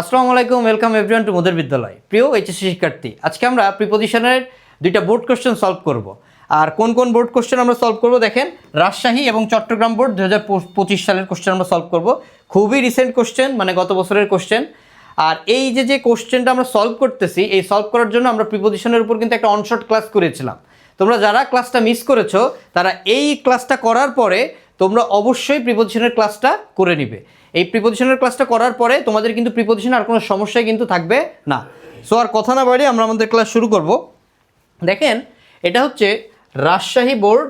আসসালামু আলাইকুম welcome everyone two মোদের বিদ্যালয়। প্রিয় এইচএসসি শিক্ষার্থী, আজকে আমরা প্রিপোজিশনের দুইটা বোর্ড কোশ্চেন সলভ করব। আর কোন কোন বোর্ড কোশ্চেন আমরা সলভ করব দেখেন, রাজশাহী এবং চট্টগ্রাম বোর্ড দু হাজার পঁচিশ সালের কোশ্চেন আমরা সলভ করব। খুবই রিসেন্ট কোশ্চেন মানে গত বছরের কোশ্চেন আর এই যে যে কোশ্চেনটা আমরা সলভ করতেছি, এই সলভ করার জন্য আমরা প্রিপোজিশনের উপর কিন্তু একটা অনশর্ট ক্লাস করেছিলাম। তোমরা যারা ক্লাসটা মিস করেছ, তারা এই ক্লাসটা করার পরে তোমরা অবশ্যই প্রিপোজিশনের ক্লাসটা করে নিবে। এই প্রিপোজিশনের ক্লাসটা করার পরে তোমাদের কিন্তু প্রিপোজিশন আর কোনো সমস্যাই কিন্তু থাকবে না। সো আর কথা না বাড়িয়ে আমরা আমাদের ক্লাস শুরু করব। দেখেন, এটা হচ্ছে রাজশাহী বোর্ড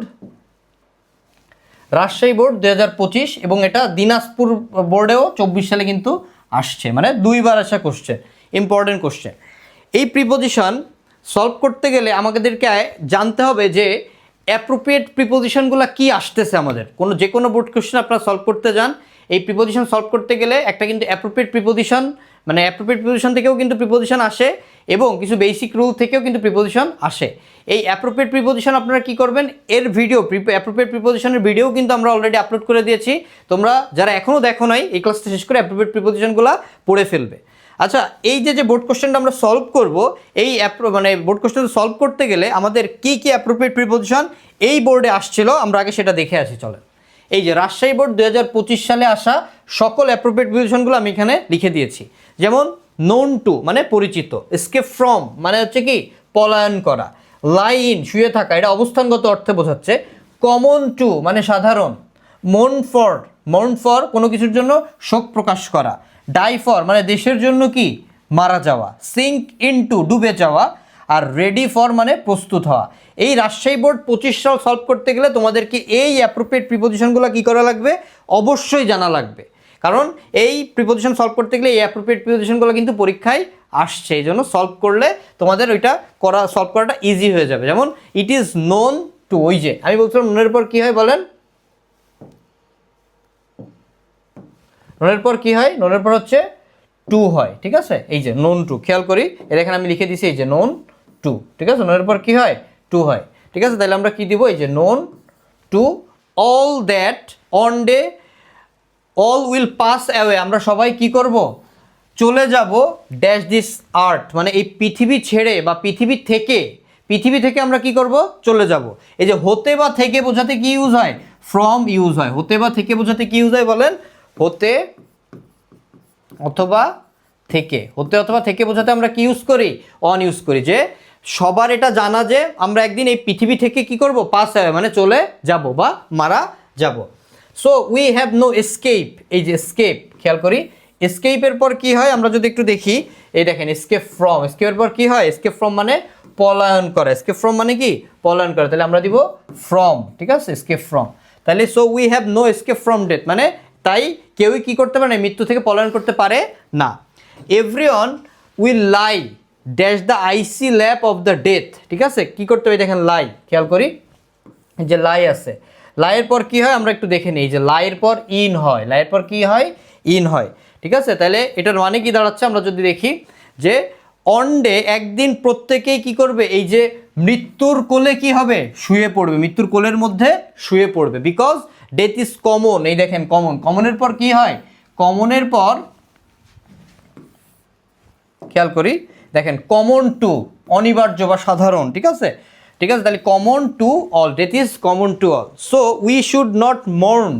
রাজশাহী বোর্ড দু হাজার পঁচিশ এবং এটা দিনাজপুর বোর্ডেও চব্বিশ সালে কিন্তু আসছে। মানে দুইবার আসা কোশ্চেন ইম্পর্টেন্ট কোশ্চেন এই প্রিপোজিশন সলভ করতে গেলে আমাদেরকে জানতে হবে যে অ্যাপ্রোপ্রিয়েট প্রিপোজিশনগুলো কি আসতেছে আমাদের। কোনো যে কোনো বোর্ড কোশ্চেন আপনারা সলভ করতে যান। এই প্রিপোজিশন সলভ করতে গেলে একটা কিন্তু অ্যাপ্রোপ্রিয়েট প্রিপোজিশন মানে অ্যাপ্রোপ্রিয়েট প্রিপোজিশন থেকেও কিন্তু প্রিপোজিশন আসে এবং কিছু বেসিক রুল থেকেও কিন্তু প্রিপোজিশন আসে। এই অ্যাপ্রোপ্রিয়েট প্রিপোজিশন আপনারা কি করবেন? এর ভিডিও অ্যাপ্রোপ্রিয়েট প্রিপোজিশনের ভিডিও কিন্তু আমরা অলরেডি আপলোড করে দিয়েছি। তোমরা যারা এখনও দেখো নাই, এই ক্লাসটা শেষ করে অ্যাপ্রোপ্রিয়েট প্রিপোজিশনগুলো পড়ে ফেলবে। আচ্ছা এই যে যে বোর্ড কোশ্চেনটা আমরা সলভ করব, এই মানে বোর্ড কোশ্চেন সলভ করতে গেলে আমাদের কি কি অ্যাপ্রোপ্রিয়েট প্রিপোজিশন এই বোর্ডে আসছিল, আমরা আগে সেটা দেখে আসি, চলেন। এই যে রাজশাহী বোর্ড দু হাজার পঁচিশ সালে আসা সকল অ্যাপ্রোপ্রিয়েট প্রিপোজিশনগুলো আমি এখানে লিখে দিয়েছি। যেমন নোন টু মানে পরিচিত স্কেপ ফ্রম মানে হচ্ছে কি, পলায়ন করা লাইন শুয়ে থাকা, এটা অবস্থানগত অর্থে বোঝাচ্ছে কমন টু মানে সাধারণ মন ফর মন ফর কোনো কিছুর জন্য শোক প্রকাশ করা ডাই ফর মানে দেশের জন্য কি, মারা যাওয়া সিঙ্ক ইনটু ডুবে যাওয়া আর রেডি ফর মানে প্রস্তুত হওয়া। এই রাজশাহী বোর্ড পঁচিশ সাল সলভ করতে গেলে তোমাদেরকে এই অ্যাপ্রোপ্রিয়েট প্রিপোজিশনগুলো কী করা লাগবে? অবশ্যই জানা লাগবে। কারণ এই প্রিপোজিশন সলভ করতে গেলে এই অ্যাপ্রোপ্রিয়েট প্রিপোজিশনগুলো কিন্তু পরীক্ষায় আসছে। এই জন্য সলভ করলে তোমাদের ওইটা করা সলভ করাটা ইজি হয়ে যাবে। যেমন ইট ইজ নোন টু ওই যে, আমি বলছিলাম নোনের পর কী হয় বলেন? নোনের পর কি হয়? নোনের পর হচ্ছে টু হয়, ঠিক আছে? এই যে নোন টু খেয়াল করি। এর এখানে আমি লিখে দিছি এই যে নোন টু ঠিক আছে? নোনের পর কি হয়? টু হয়। ঠিক আছে? তাহলে আমরা কি দিব? এই যে known to all that on day all will pass away আমরা সবাই কি করব? চলে যাব ড্যাশ দিস আর্ট মানে এই পৃথিবী ছেড়ে বা পৃথিবী থেকে পৃথিবী থেকে আমরা কি করব? চলে যাব। এই যে হতে বা থেকে বোঝাতে কি ইউজ হয়? ফ্রম ইউজ হয়। হতে বা থেকে বোঝাতে কি ইউজ হয় বলেন? হতে অথবা থেকে। হতে অথবা থেকে বোঝাতে আমরা কি ইউজ করি? অন ইউজ করি। যে সবার এটা জানা যে আমরা একদিন এই পৃথিবী থেকে কি করব? পাস হবে মানে চলে যাব বা মারা যাব। So we have no escape এই যে এসকেপ খেয়াল করি। এসকেপের পর কি হয়? আমরা যদি একটু দেখি, এই দেখেন এসকেপ ফ্রম এসকেপের পর কি হয়? এসকেপ ফ্রম মানে পলায়ন করা। এসকেপ ফ্রম মানে কি? পলায়ন করা। তাহলে আমরা দিব ফ্রম ঠিক আছে? এসকেপ ফ্রম তাহলে so we have no escape from death মানে তাই কেউই কি করতে পারে না, মৃত্যু থেকে পলায়ন করতে পারে না। Everyone will lie dash the icy lap of the death ঠিক আছে? কি করতে হবে? দেখেন লাই খেয়াল করি। যে লাই আছে। লাইয়ের পর কি হয়? আমরা একটু দেখে নিই। যে লাইয়ের পর ইন হয়। লাইয়ের পর কি হয়? ইন হয়। ঠিক আছে? তাহলে এটার মানে কি দাঁড়াচ্ছে? আমরা যদি দেখি যে অন ডে একদিন প্রত্যেকেই কি করবে? এই যে মৃত্যুর কোলে কি হবে? শুয়ে পড়বে। মৃত্যুর কোলের মধ্যে শুয়ে পড়বে। বিকজ ডেথ ইজ কমন এই দেখেন কমন কমনের পর কি হয়? কমনের পর, খেয়াল করি। দেখেন কমন টু অনিবার্য বা সাধারণ, ঠিক আছে? ঠিক আছে, তাহলে common to all death is common to all so we should not mourn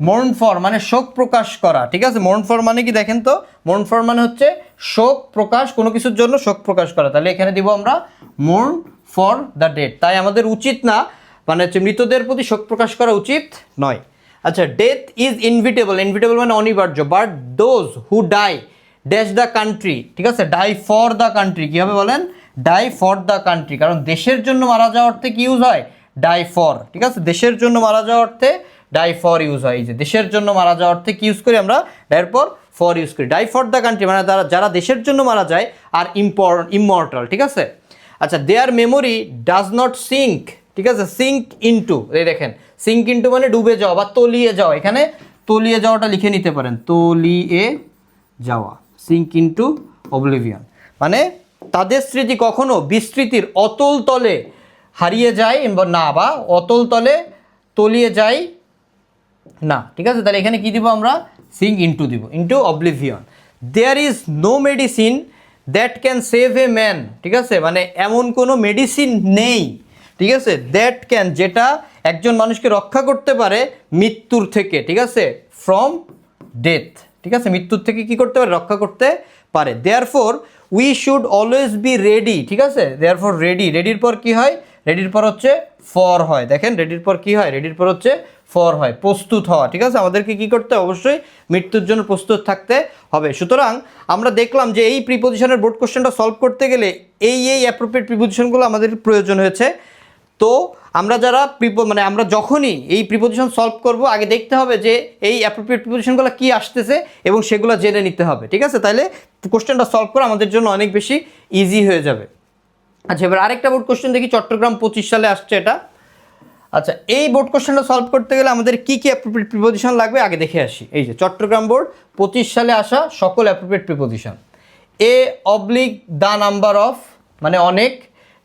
mourn for মানে শোক প্রকাশ করা, ঠিক আছে? মর্ন ফর মানে কি দেখেন তো? মর্ন ফর মানে হচ্ছে শোক প্রকাশ, কোনো কিছুর জন্য শোক প্রকাশ করা। তাহলে এখানে দিব আমরা মর্ন ফর দ্য ডেট তাই আমাদের উচিত না মানে হচ্ছে মৃতদের প্রতি শোক প্রকাশ করা উচিত নয়। আচ্ছা ডেথ ইজ ইনভিটেবল ইনভিটেবল মানে অনিবার্য but those who die dash the country ঠিক আছে? ডাই ফর দ্য কান্ট্রি কীভাবে বলেন? ডাই ফর দ্য কান্ট্রি কারণ দেশের জন্য মারা যাওয়ার অর্থে কি ইউজ হয়? ডাই ফর ঠিক আছে? দেশের জন্য মারা যাওয়ার অর্থে ডাই ফর ইউজ হয়। এই যে, দেশের জন্য মারা যাওয়ার অর্থে কি ইউজ করি আমরা? ডাইয়ের পর ফর ইউজ করি। ডাই ফর দ্য কান্ট্রি মানে যারা যারা দেশের জন্য মারা যায় আর ইম্পর ইমর্টাল ঠিক আছে? আচ্ছা their memory does not sink ঠিক আছে? সিঙ্ক ইনটু এই দেখেন সিঙ্ক ইনটু মানে ডুবে যাওয়া বা তলিয়ে যাওয়া। এখানে তলিয়ে যাওয়াটা লিখে নিতে পারেন। তলিয়ে যাওয়া। সিঙ্ক ইনটু অবলিভিয়ন মানে তাদের স্মৃতি কখনো বিস্তৃতির অতল তলে হারিয়ে যায় না, বা অতল তলে তলিয়ে যায় না। ঠিক আছে? তাহলে এখানে কি দিব আমরা? সিঙ্ক ইনটু দিব into oblivion there is no medicine that can save a man ঠিক আছে? মানে এমন কোনো মেডিসিন নেই। ঠিক আছে? দ্যাট ক্যান যেটা একজন মানুষকে রক্ষা করতে পারে মৃত্যুর থেকে। ঠিক আছে? ফ্রম ডেথ ঠিক আছে? মৃত্যুর থেকে কি করতে পারে? রক্ষা করতে পারে। Therefore we should always be ready ঠিক আছে? দেয়ার ফোর রেডি রেডির পর কি হয়? রেডির পর হচ্ছে ফর হয়। দেখেন রেডির পর কি হয়? রেডির পর হচ্ছে ফর হয়। প্রস্তুত হওয়া, ঠিক আছে? আমাদেরকে কি করতে অবশ্যই মৃত্যুর জন্য প্রস্তুত থাকতে হবে। সুতরাং আমরা দেখলাম যে এই প্রিপোজিশনের বোর্ড কোশ্চেনটা সলভ করতে গেলে এই এই অ্যাপ্রোপ্রিয়েট প্রিপোজিশনগুলো আমাদের প্রয়োজন হয়েছে। তো আমরা যারা প্রিপো মানে আমরা যখনই এই প্রিপোজিশন সলভ করব, আগে দেখতে হবে যে এই অ্যাপ্রোপ্রিয়েট প্রিপোজিশনগুলো কী আসতেছে এবং সেগুলো জেনে নিতে হবে, ঠিক আছে? তাহলে কোশ্চেনটা সলভ করা আমাদের জন্য অনেক বেশি ইজি হয়ে যাবে। আচ্ছা এবার আরেকটা বোর্ড কোশ্চেন দেখি, চট্টগ্রাম পঁচিশ সালে আসছে এটা। আচ্ছা এই বোর্ড কোশ্চেনটা সলভ করতে গেলে আমাদের কী কী অ্যাপ্রোপ্রিয়েট প্রিপোজিশন লাগবে? আগে দেখে আসি। এই যে, চট্টগ্রাম বোর্ড পঁচিশ সালে আসা সকল appropriate preposition A oblique the number of মানে অনেক।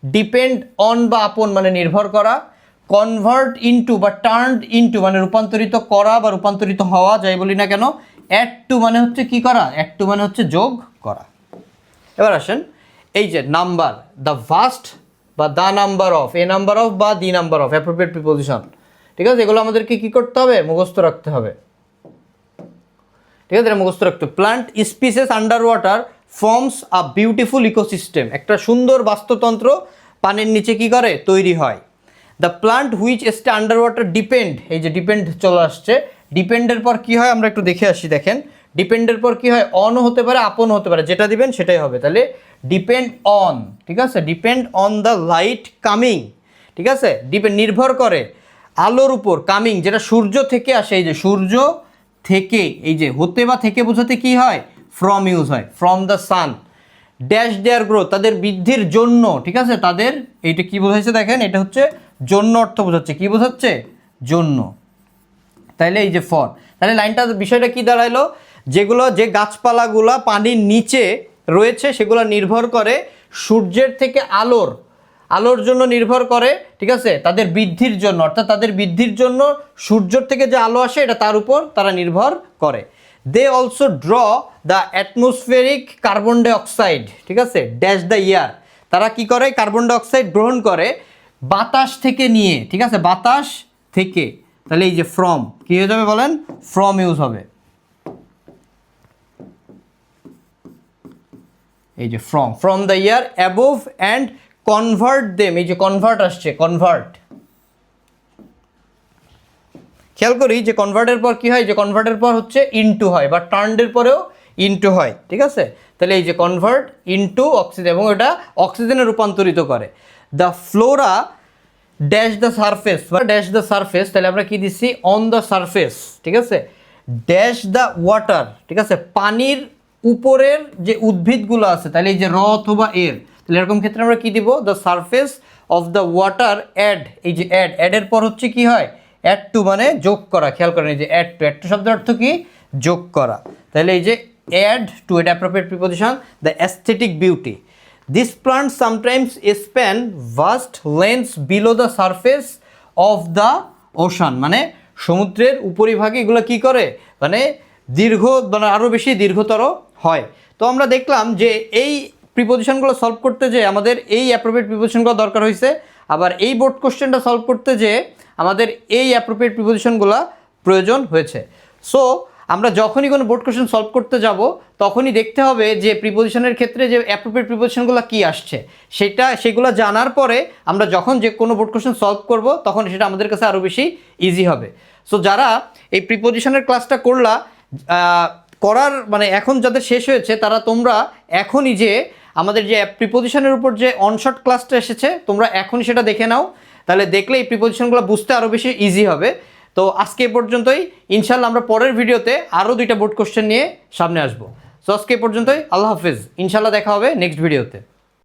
ডিপেন্ড অন বা আপন মানে নির্ভর করা কনভার্ট ইনটু বা টার্নড ইনটু মানে রূপান্তরিত করা বা রূপান্তরিত হওয়া, যাই বলি না কেন অ্যাড টু মানে হচ্ছে কি করা? অ্যাড টু মানে হচ্ছে যোগ করা। এবার আসেন, এই যে নাম্বার দ্য ভাস্ট বা the number of a number of বা the number of appropriate preposition ঠিক আছে? এগুলো আমাদেরকে কী করতে হবে? মুখস্থ রাখতে হবে। ঠিক আছে? মুখস্থ রাখতে plant species under water forms a beautiful ecosystem একটা সুন্দর বাস্তুতন্ত্র পানির নিচে কি করে? তৈরি হয়। The plant which stay under water depend এই যে ডিপেন্ড চলে আসছে ডিপেন্ডের পর কি হয়? আমরা একটু দেখে আসি, দেখেন। ডিপেন্ডের পর কি হয়? অনও হতে পারে, আপন হতে পারে। যেটা দিবেন, সেটাই হবে। তাহলে ডিপেন্ড অন ঠিক আছে? Depend on the light coming ঠিক আছে? ডিপেন্ড নির্ভর করে আলোর উপর কামিং যেটা সূর্য থেকে আসে। এই যে সূর্য থেকে, এই যে হতে বা থেকে বোঝাতে কি হয়? ফ্রম ইউজ হয় from the sun dash their growth তাদের বৃদ্ধির জন্য, ঠিক আছে? তাদের, এইটা কি বোঝাচ্ছে দেখেন? এটা হচ্ছে জন্য অর্থ বোঝাচ্ছে। কি বোঝাচ্ছে? জন্য। তাইলে এই যে ফর তাহলে লাইনটা, বিষয়টা কি দাঁড়াইলো? যেগুলো, যে গাছপালাগুলো পানির নিচে রয়েছে, সেগুলো নির্ভর করে সূর্যের থেকে আলোর আলোর জন্য নির্ভর করে, ঠিক আছে? তাদের বৃদ্ধির জন্য, অর্থাৎ তাদের বৃদ্ধির জন্য সূর্যর থেকে যে আলো আসে, এটা তার উপর তারা নির্ভর করে। They also draw the atmospheric carbon dioxide ঠিক আছে? ড্যাশ দ্য ইয়ার তারা কি করে? কার্বন ডাইঅক্সাইড গ্রহণ করে বাতাস থেকে নিয়ে, ঠিক আছে? বাতাস থেকে। তাহলে এই যে ফ্রম কি হয়ে যাবে বলেন? ফ্রম ইউজ হবে। এই যে from from the air above and convert them এই যে কনভার্ট আসছে কনভার্ট খেয়াল করি যে কনভার্টের পর কি হয়? যে কনভার্টের পর হচ্ছে ইনটু হয় বা টার্নডের পরেও ইনটু হয়, ঠিক আছে? তাহলে এই যে কনভার্ট ইনটু অক্সিজেন এবং এটা অক্সিজেনে রূপান্তরিত করে। The flora dash the surface বা ড্যাশ দ্য সারফেস তাহলে আমরা কি দিচ্ছি? অন দ্য সারফেস ঠিক আছে? ড্যাশ দ্য ওয়াটার ঠিক আছে? পানির উপরের যে উদ্ভিদগুলো আছে, তাহলে এই যে র অথবা এর, তাহলে এরকম ক্ষেত্রে আমরা কি দিব? The surface of the water add এই যে অ্যাড অ্যাডের পর হচ্ছে কি হয়? অ্যাড টু মানে যোগ করা। খেয়াল করেন এই যে অ্যাড টু অ্যাড টু শব্দের অর্থ কি? যোগ করা। তাহলে এই যে অ্যাড টু এটা appropriate preposition the aesthetic beauty this plant sometimes span vast lens below the surface of the ocean মানে সমুদ্রের উপরিভাগে এগুলো কি করে? মানে দীর্ঘ মানে আরও বেশি দীর্ঘতর হয়। তো আমরা দেখলাম যে এই প্রিপোজিশনগুলো সলভ করতে যে আমাদের এই অ্যাপ্রোপ্রিয়েট প্রিপোজিশনগুলো দরকার হয়েছে আবার এই বোর্ড কোশ্চেনটা সলভ করতে যে আমাদের এই অ্যাপ্রোপ্রিয়েট প্রিপোজিশনগুলো প্রয়োজন হয়েছে। সো আমরা যখনই কোনো বোর্ড কোশ্চেন সলভ করতে যাব, তখনই দেখতে হবে যে প্রিপোজিশনের ক্ষেত্রে যে অ্যাপ্রোপ্রিয়েট প্রিপোজিশনগুলো কী আসছে। সেটা, সেগুলো জানার পরে আমরা যখন যে কোনো বোর্ড কোশ্চেন সলভ করব, তখন সেটা আমাদের কাছে আরও বেশি ইজি হবে। সো যারা এই প্রিপোজিশনের ক্লাসটা করলা করার মানে এখন যাদের শেষ হয়েছে, তারা তোমরা এখনই যে আমাদের যে প্রিপোজিশনের উপর যে অনশট ক্লাসটা এসেছে, তোমরা এখনই সেটা দেখে নাও। তাহলে দেখলে এই প্রিপোজিশনগুলো বুঝতে আরও বেশি ইজি হবে। তো আজকে পর্যন্তই। ইনশাল্লাহ আমরা পরের ভিডিওতে আরও দুইটা বোর্ড কোশ্চেন নিয়ে সামনে আসব। সো আজকে পর্যন্তই। আল্লাহ হাফিজ। ইনশাল্লাহ দেখা হবে নেক্সট ভিডিওতে